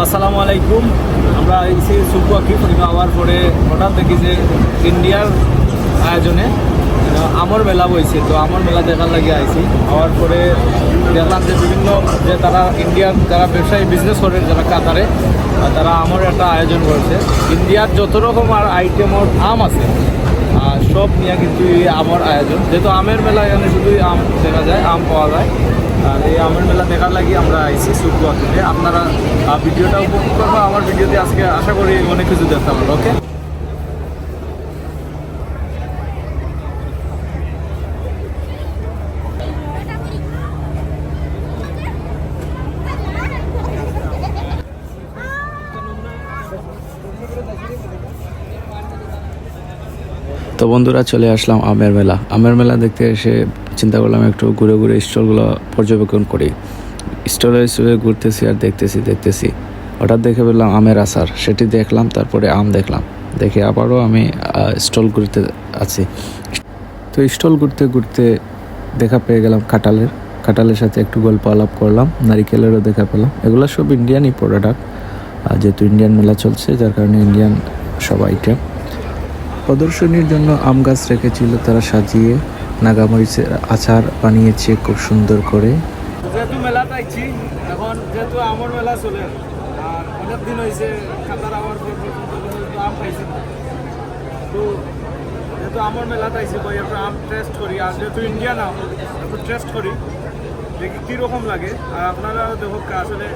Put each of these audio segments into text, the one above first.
আসসালামু আলাইকুম। আমরা এসে সুকু আঁকি আওয়ার পরে হঠাৎ দেখি যে ইন্ডিয়ার আয়োজনে আমর মেলা বইছে। তো আমর মেলা দেখার লাগে আইছি। হওয়ার পরে দেখলাম যে বিভিন্ন যে তারা ইন্ডিয়ার যারা ব্যবসায়ী বিজনেস করে, যারা কাতারে তারা আমর একটা আয়োজন করেছে। ইন্ডিয়ার যত রকম আর আইটেমর আম আছে সব নিয়ে কিন্তু এই আমর আয়োজন। যেহেতু আমের মেলা এখানে শুধুই আম দেখা যায়, আম পাওয়া যায়। আর এই আমের মেলা দেখার লাগি আমরা আইসি আঁকিতে আপনারা ভিডিওটা উপভোগ করব, আমার ভিডিওতে আজকে আশা করি অনেক কিছু দেখতে পারব ওকে তো বন্ধুরা চলে আসলাম আমের মেলা। আমের মেলা দেখতে এসে চিন্তা করলাম একটু ঘুরে ঘুরে স্টলগুলো পর্যবেক্ষণ করি। স্টলে স্টলে ঘুরতেছি আর দেখতেছি দেখতেছি। হঠাৎ দেখে পেলাম আমের আচার। সেটি দেখলাম, তারপরে আম দেখলাম। দেখে আবারও আমি স্টল ঘুরতে আছি। তো স্টল ঘুরতে ঘুরতে দেখা পেয়ে গেলাম কাঁঠালের। কাঁঠালের সাথে একটু গল্প আলাপ করলাম, নারিকেলেরও দেখা পেলাম। এগুলো সব ইন্ডিয়ানই প্রোডাক্ট যেহেতু ইন্ডিয়ান মেলা চলছে, যার কারণে ইন্ডিয়ান সব আইটেম প্রদর্শনীর জন্য আম গাছ রেখেছিল তারা সাজিয়ে, নাগামরিচের আচার বানিয়েছে খুব সুন্দর করে। যেহেতু মেলাতে আইছি এখন যেহেতু আমর মেলা চলে, আর অনেক দিন হয়েছে কাতার কোনো আম পাইছি তো যেহেতু আমর মেলাতে আইছি বই একটু আম টেস্ট করি, আর যেহেতু ইন্ডিয়ান আম, একটু টেস্ট করি, দেখি কীরকম লাগে। আর আপনারাও দেখো, আসলে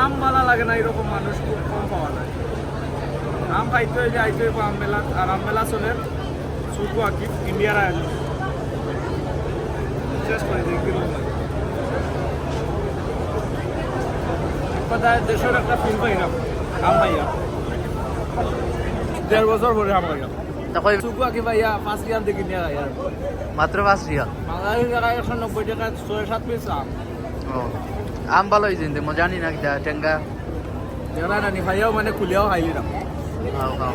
আম মালা লাগে না, এরকম মানুষ খুব কম পাওয়া যায়। আম খাইতে যায় আইতে হইব আম মেলা আর আম মেলা চলে শুধু আর কি ইন্ডিয়ার আয়োজন করি কোথায় দেশের একটা ফিল পাইলাম আম পাইয়া দেড় বছর পরে আম পাইলাম মাত্র পাঁচ পিস আম। ভালো হয়েছে মজা নি টেঙ্গা মানে খুলিয়াও খাইলি না খাও খাও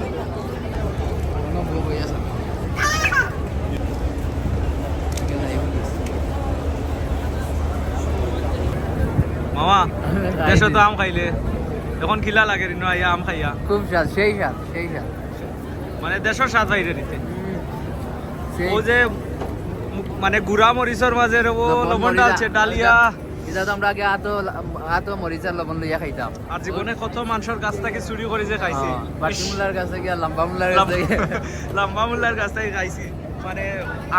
মামা দেশে তো আম খাইলে এখন খিলা লাগে রিনো আইয়া আম খাইয়া খুব স্বাদ সেই স্বাদ সেই স্বাদ মানে দেশের স্বাদ বাইরে নিতে ও যে মানে গুড়া মরিচর মাঝে ও লবণ ডালছে ডালিয়া এটা তো আমরা আগে আতো আতো মরিচার লবণ লইয়া খাইতাম। আর জীবনে কত মানুষের কাছ থেকে চুরি করে যে খাইছি। বাটি মুলার কাছে গিয়া লম্বা মুলার গিয়া। লম্বা থেকে খাইছি। মানে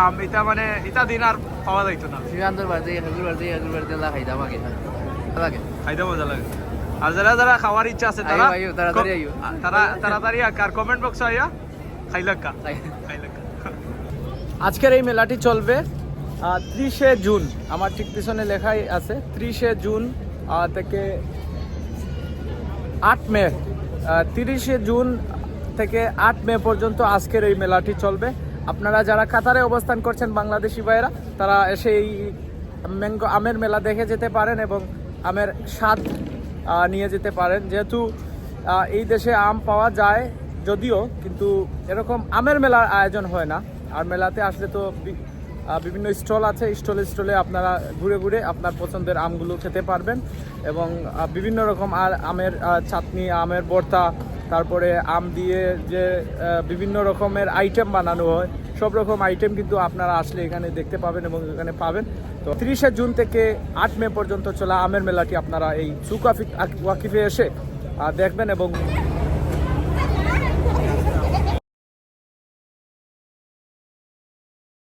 আম এটা মানে এটা দিন আর পাওয়া যাইতো না। শ্রীকান্তর বাড়িতে বাড়িতে বাড়িতে লা খাইতাম আগে। লাগে খাইতে মজা লাগে। আর যারা যারা খাওয়ার ইচ্ছা আছে তারা তাড়াতাড়ি আইও। তারা তাড়াতাড়ি আর কমেন্ট বক্সে আইয়া খাইলাক্কা। খাইলাক্কা। আজকের এই মেলাটি চলবে। ত্রিশে জুন, আমার ঠিক পিছনে লেখাই আছে, ত্রিশে জুন থেকে আট মে তিরিশে জুন থেকে আট মে পর্যন্ত আজকের এই মেলাটি চলবে। আপনারা যারা কাতারে অবস্থান করছেন বাংলাদেশি ভাইয়েরা, তারা এসে এই ম্যাঙ্গো আমের মেলা দেখে যেতে পারেন এবং আমের স্বাদ নিয়ে যেতে পারেন। যেহেতু এই দেশে আম পাওয়া যায় যদিও, কিন্তু এরকম আমের মেলার আয়োজন হয় না। আর মেলাতে আসলে তো বিভিন্ন স্টল আছে। স্টলে স্টলে আপনারা ঘুরে ঘুরে আপনার পছন্দের আমগুলো খেতে পারবেন এবং বিভিন্ন রকম আর আমের চাটনি, আমের ভর্তা তারপরে আম দিয়ে যে বিভিন্ন রকমের আইটেম বানানো হয়, সব রকম আইটেম কিন্তু আপনারা আসলে এখানে দেখতে পাবেন এবং এখানে পাবেন। তো তিরিশে জুন থেকে আট মে পর্যন্ত চলা আমের মেলাটি আপনারা এই সুকাফি ওয়াকিফে এসে দেখবেন এবং